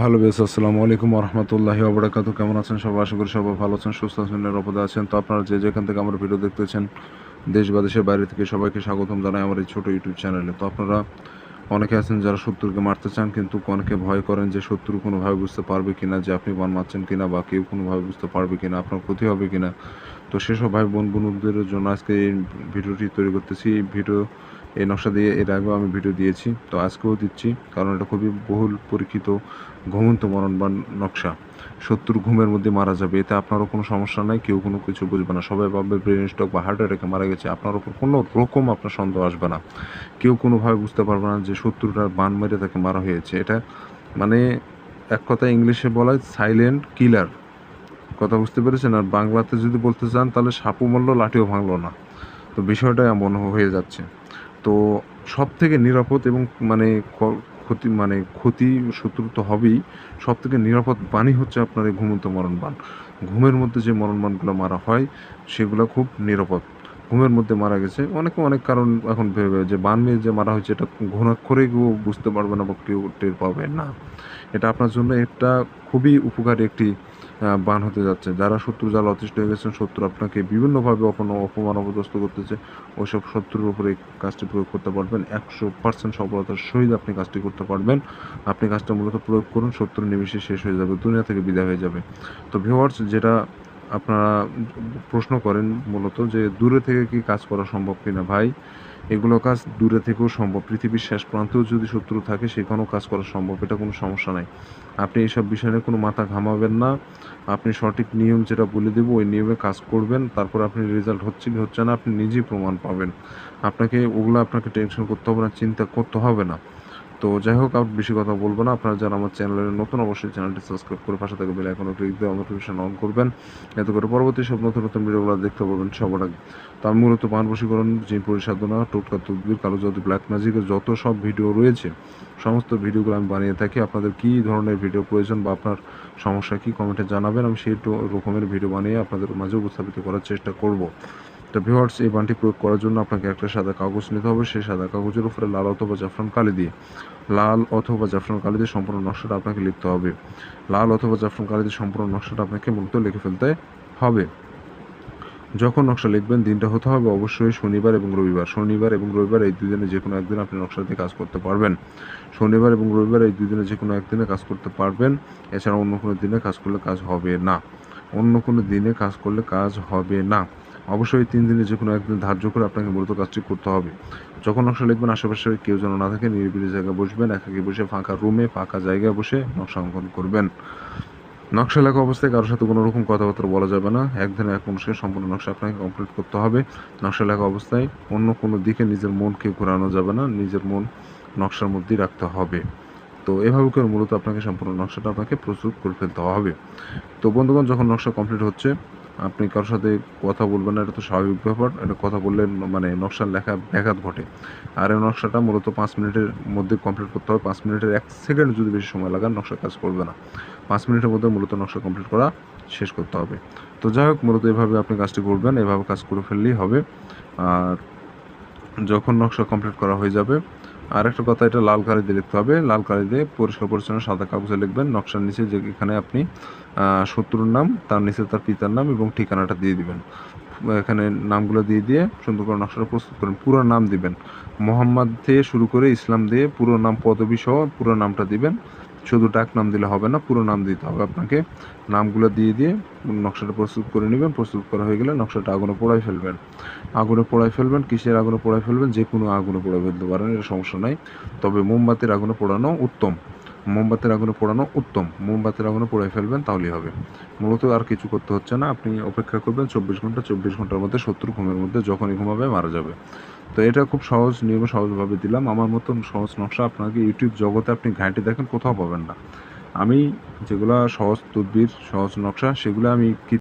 Hello base আসসালামু আলাইকুম রহমতুল্লাহি আবরাকাত কেমন আছেন সবাই? আশা করি সবাই ভালো আছেন, সুস্থ আছেন, নিরাপদে আছেন। তো আপনারা যে যেখান থেকে আমার ভিডিও দেখতেছেন, দেশ বা দেশের বাইরে থেকে সবাইকে স্বাগতম জানাই আমার এই ছোটো ইউটিউব চ্যানেলে। তো আপনারা অনেকে আছেন যারা শত্রুকে মারতে চান, কিন্তু অনেকে ভয় করেন যে শত্রু কোনোভাবে বুঝতে পারবে কি না যে আপনি বান মারছেন কি না বা কেউ কোনোভাবে বুঝতে পারবে কি না আপনার ক্ষতি হবে কিনা। তো সেসব ভাই বোন বোনদের জন্য আজকে এই ভিডিওটি তৈরি করতেছি। এই ভিডিও এই নকশা দিয়ে এর আগেও আমি ভিডিও দিয়েছি, তো আজকেও দিচ্ছি, কারণ এটা খুবই বহুল পরীক্ষিত, ঘুমন্ত মরণবান নকশা। সত্তর ঘুমের মধ্যে মারা যাবে, এতে আপনারও কোনো সমস্যা নাই, কেউ কোনো কিছু বুঝবে না। সবাই ভাববে ব্রেন স্ট্রোক বা হার্ট অ্যাটাকে মারা গেছে, আপনার ওপর কোনো রকম আপনার সন্দেহ আসবে না। কেউ কোনোভাবে বুঝতে পারবে না যে শত্রুটার বান মেরে তাকে মারা হয়েছে। এটা মানে এক কথা ইংলিশে বলা হয় সাইলেন্ট কিলার কথা বুঝতে পেরেছেন? আর বাংলাতে যদি বলতে চান, তাহলে সাপও মরলো লাঠিও ভাঙলো না। তো বিষয়টা এমন হয়ে যাচ্ছে। তো সব থেকে নিরাপদ এবং মানে ক্ষতি মানে ক্ষতি শত্রু তো হবেই। সব থেকে নিরাপদ বাণী হচ্ছে আপনার এই ঘুমন্ত মরণবান ঘুমের মধ্যে যে মরণবানগুলো মারা হয়, সেগুলো খুব নিরাপদ। ঘুমের মধ্যে মারা গেছে। অনেকে অনেক কারণ এখন ভেবে যে বান মেয়ে যে মারা হয়েছে, এটা ঘুণাক্ষরে কেউ বুঝতে পারবে না বা কেউ টের পাবে না। এটা আপনার জন্য একটা খুবই উপকারী একটি বান হতে যাচ্ছে। যারা শত্রু যারা অতিষ্ঠ হয়ে গেছেন, শত্রু আপনাকে বিভিন্নভাবে অপন অপমান অপদস্থ করতেছে। ওইসব শত্রুর উপরে কাজটি প্রয়োগ করতে পারবেন। একশো পার্সেন্ট সফলতার সহিত আপনি কাজটি করতে পারবেন। আপনি কাজটা মূলত প্রয়োগ করুন শত্রু নিমিশে শেষ হয়ে যাবে, দুনিয়া থেকে বিদায় হয়ে যাবে। তো ভিওয়ার্স যেটা আপনারা প্রশ্ন করেন মূলত যে দূরে থেকে কি কাজ করা সম্ভব কিনা, ভাই? এগুলো কাজ দূরে থেকেও সম্ভব। পৃথিবীর শেষ প্রান্তেও যদি শত্রু থাকে, সেখানেও কাজ করা সম্ভব। এটা কোনো সমস্যা নাই। আপনি এইসব বিষয় নিয়ে কোনো মাথা ঘামাবেন না। আপনি সঠিক নিয়ম যেটা বলে দেবো, ওই নিয়মে কাজ করবেন। তারপর আপনি রেজাল্ট হচ্ছে কি হচ্ছে না, আপনি নিজেই প্রমাণ পাবেন। আপনাকে ওগুলো আপনাকে টেনশন করতে হবে না, চিন্তা করতে হবে না। তো যাই হোক, আর বেশি কথা বলব না। আপনারা যারা আমার চ্যানেলের নতুন, অবশ্যই চ্যানেলটি সাবস্ক্রাইব করে পাশে থাকবে এখনও ক্লিক দিয়ে নোটিফিকেশন অন করবেন। এতে করে পরবর্তী সব নতুন নতুন ভিডিওগুলো দেখতে পাবেন সবার আগে। তো আমি মূলত পান বশীকরণ জিন পরিসাধনা টোটকা, তদবির কালো জাদু ব্ল্যাক ম্যাজিকের যত সব ভিডিও রয়েছে, সমস্ত ভিডিওগুলো আমি বানিয়ে থাকি। আপনাদের কী ধরনের ভিডিও প্রয়োজন বা আপনার সমস্যা কী কমেন্টে জানাবেন। আমি সেই রকমের ভিডিও বানিয়ে আপনাদের মাঝে উপস্থাপিত করার চেষ্টা করব। তো ভিওয়ার্স এই বানটি প্রয়োগ করার জন্য আপনাকে একটা সাদা কাগজ নিতে হবে। সেই সাদা কাগজের উপরে লাল অথবা জাফরান কালি দিয়ে, লাল অথবা জাফরান কালি দিয়ে সম্পূর্ণ নকশাটা আপনাকে লিখতে হবে। লাল অথবা জাফরান কালি দিয়ে সম্পূর্ণ নকশাটা আপনাকে মূলত লিখে ফেলতে হবে। যখন নকশা লিখবেন, দিনটা হতে হবে অবশ্যই শনিবার এবং রবিবার। শনিবার এবং রবিবার এই দুই দিনে যে কোনো একদিন আপনি নকশা দিয়ে কাজ করতে পারবেন। শনিবার এবং রবিবার এই দুই দিনে যে কোনো একদিনে কাজ করতে পারবেন। এছাড়া অন্য কোনো দিনে কাজ করলে কাজ হবে না। অন্য কোনো দিনে কাজ করলে কাজ হবে না। অবশ্যই তিন দিনে যে কোনো একদিন ধার্য করে আপনাকে মূলত কাজটি করতে হবে। যখন নকশা লিখবেন, আশেপাশে কেউ যেন না থাকে, নিরিবিলি জায়গায় বসবেন, একাকি বসে ফাঁকা রুমে, ফাঁকা জায়গায় বসে নকশা অঙ্কন করবেন। নকশা লেখা অবস্থায় কারোর সাথে কোনো রকম কথাবার্তা বলা যাবে না। এক দিনে এক মানুষকে সম্পূর্ণ নকশা আপনাকে কমপ্লিট করতে হবে। নকশা লেখা অবস্থায় অন্য কোনো দিকে নিজের মনকে ঘোরানো যাবে না, নিজের মন নকশার মধ্যেই রাখতে হবে। তো এভাবে করে মূলত আপনাকে সম্পূর্ণ নকশাটা আপনাকে প্রস্তুত করে ফেলতে হবে। তো বন্ধুগণ, যখন নকশা কমপ্লিট হচ্ছে আপনি কারোর সাথে কথা বলবেন না, এটা তো স্বাভাবিক ব্যাপার। এটা কথা বললে মানে নকশার লেখা, ব্যাঘাত ঘটে। আর এই নকশাটা মূলত পাঁচ মিনিটের মধ্যে কমপ্লিট করতে হবে। পাঁচ মিনিটের এক সেকেন্ড যদি বেশি সময় লাগান নকশা কাজ করবে না। পাঁচ মিনিটের মধ্যে মূলত নকশা কমপ্লিট করা শেষ করতে হবে। তো যাই হোক, মূলত এভাবে আপনি কাজটি করবেন। এভাবে কাজ করে ফেললেই হবে। আর যখন নকশা কমপ্লিট করা হয়ে যাবে আর একটা কথা, এটা লাল কালি দিয়ে লিখতে হবে। লাল কালি দিয়ে পরিষ্কার পরিচ্ছন্ন সাদা কাগজে লিখবেন। নকশার নিচে যে এখানে আপনি শত্রুর নাম, তার নিচে তার পিতার নাম এবং ঠিকানাটা দিয়ে দিবেন। এখানে নামগুলো দিয়ে দিয়ে সুন্দর করে নকশাটা প্রস্তুত করেন। পুরো নাম দিবেন। মোহাম্মদ দিয়ে শুরু করে ইসলাম দিয়ে পুরো নাম, পদবী সহ পুরো নামটা দিবেন। শুধু ডাক নাম দিলে হবে না, পুরো নাম দিতে হবে আপনাকে। নামগুলো দিয়ে দিয়ে নকশাটা প্রস্তুত করে নেবেন, প্রস্তুত করা হয়ে গেলে নকশাটা আগুনে পোড়ায় ফেলবেন। আগুনে পোড়ায় ফেলবেন, কিসের আগুনে পোড়ায় ফেলবেন? যে কোনো আগুনে পোড়ায় ফেলতে পারেন, এটা সমস্যা নাই। তবে মোমবাতির আগুনে পোড়ানো উত্তম। মোমবাতির আগুনে পোড়ানো উত্তম। মোমবাতির আগুনে পোড়ায় ফেলবেন, তাহলেই হবে। মূলত আর কিছু করতে হচ্ছে না। আপনি অপেক্ষা করবেন চব্বিশ ঘণ্টা, চব্বিশ ঘণ্টার মধ্যে শত্রু ঘুমের মধ্যে যখনই ঘুমাবে মারা যাবে। তো এটা খুব সহজ নিয়মে সহজভাবে দিলাম। আমার মতন সহজ নকশা আপনাকে ইউটিউব জগতে আপনি ঘাঁটি দেখেন, কোথাও পাবেন না। আমি যেগুলো সহজ তদবির, সহজ নকশা, সেগুলো আমি